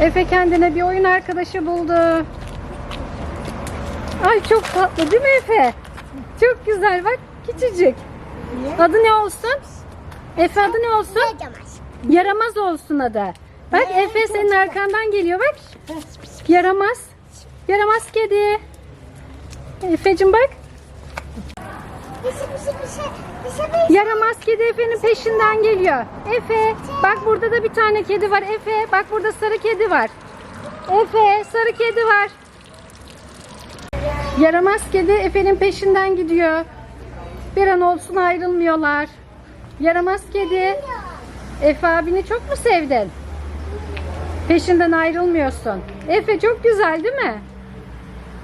Efe kendine bir oyun arkadaşı buldu. Ay çok tatlı değil mi Efe? Çok güzel bak küçücük. Adı ne olsun? Efe adı ne olsun? Yaramaz. Yaramaz olsun adı. Bak Efe senin arkandan geliyor bak. Yaramaz. Yaramaz kedi. Efe'cim bak. Bir şey bir şey bir şey bir şey bir şey. Yaramaz kedi Efe'nin peşinden geliyor. Efe bak burada da bir tane kedi var. Efe bak burada sarı kedi var. Efe sarı kedi var. Yaramaz kedi Efe'nin peşinden gidiyor. Bir an olsun ayrılmıyorlar. Yaramaz kedi. Efe abini çok mu sevdin? Peşinden ayrılmıyorsun. Efe çok güzel değil mi?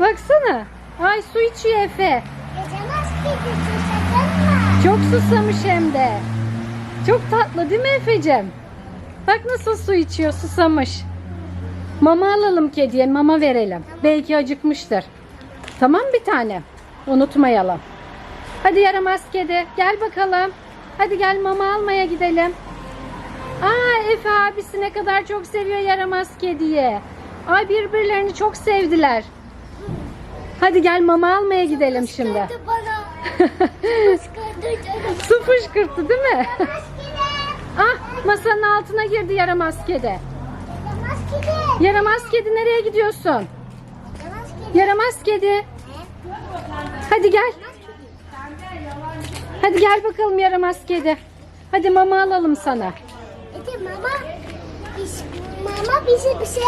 Baksana. Ay su içiyor Efe. Yaramaz kedi susadın mı? Çok susamış hem de. Çok tatlı değil mi Efe'cim? Bak nasıl su içiyor susamış. Mama alalım kediye mama verelim. Belki acıkmıştır. Tamam bir tane. Unutmayalım. Hadi yaramaz kedi gel bakalım. Hadi gel mama almaya gidelim. Aa Efe abisi ne kadar çok seviyor yaramaz kediyi. Ay birbirlerini çok sevdiler. Hadi gel mama almaya gidelim şimdi. Bana. Su fışkırttı değil mi? Ah masanın altına girdi yaramaz kedi. Yaramaz kedi. Nereye gidiyorsun? Yaramaz kedi. Hadi gel. Hadi gel bakalım yaramaz kedi. Hadi mama alalım sana. Ece mama. Biz, mama bize bir şey